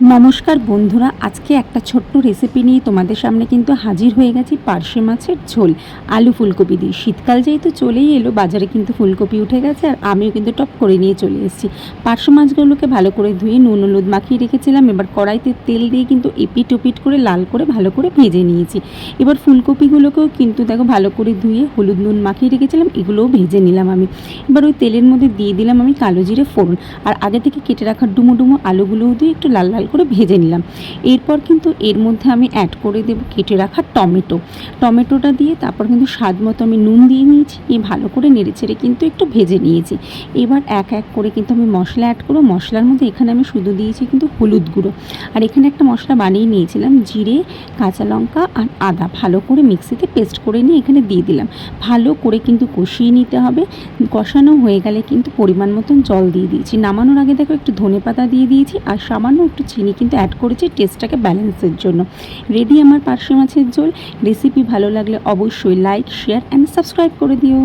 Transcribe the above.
নমস্কার বন্ধুরা, আজকে একটা ছোট্ট রেসিপি নিয়ে তোমাদের সামনে কিন্তু হাজির হয়ে গেছি পার্শে মাছের ঝোল, আলু ফুলকপি দিয়ে। শীতকাল যেহেতু চলেই এলো, বাজারে কিন্তু ফুলকপি উঠে গেছে আর আমিও কিন্তু টপ করে নিয়ে চলে এসেছি। পার্শে মাছগুলোকে ভালো করে ধুয়ে নুন, হলুদ মাখিয়ে রেখেছিলাম, এবার কড়াইতে তেল দিয়ে কিন্তু এপিট ওপিট করে লাল করে ভালো করে ভেজে নিয়েছি। এবার ফুলকপিগুলোকেও কিন্তু দেখো ভালো করে ধুয়ে হলুদ নুন মাখিয়ে রেখেছিলাম, এগুলোও ভেজে নিলাম আমি। এবার ওই তেলের মধ্যে দিয়ে দিলাম আমি কালো জিরে ফোড়ন, আর আগে থেকে কেটে রাখা ডুমো ডুমো আলুগুলোও দিয়ে একটু লাল লাল করে ভেজে নিলাম। এরপর কিন্তু এর মধ্যে আমি অ্যাড করে দেবো কেটে রাখা টমেটো। টমেটোটা দিয়ে তারপর কিন্তু স্বাদ মতো আমি নুন দিয়ে নিয়েছি এই ভালো করে নেড়ে ছেড়ে কিন্তু একটু ভেজে নিয়েছি। এবার এক এক করে কিন্তু আমি মশলা অ্যাড করব। মশলার মধ্যে এখানে আমি শুধু দিয়েছি কিন্তু হলুদ গুঁড়ো। আর এখানে একটা মশলা বানিয়ে নিয়েছিলাম, জিরে, কাঁচা লঙ্কা আর আদা। ভালো করে মিক্সিতে পেস্ট করে নিয়ে এখানে দিয়ে দিলাম। ভালো করে কিন্তু কষিয়ে নিতে হবে। কষানো হয়ে গেলে কিন্তু পরিমাণ মতন জল দিয়ে দিয়েছি। নামানোর আগে দেখো একটু ধনে পাতা দিয়ে দিয়েছি আর সামান্য একটু চিনি কিন্তু অ্যাড করেছি টেস্টটাকে ব্যালেন্সের জন্য। রেডি আমার পার্শ্ব মাছের ঝোল। রেসিপি ভালো লাগলে অবশ্যই লাইক শেয়ার অ্যান্ড সাবস্ক্রাইব করে দিও।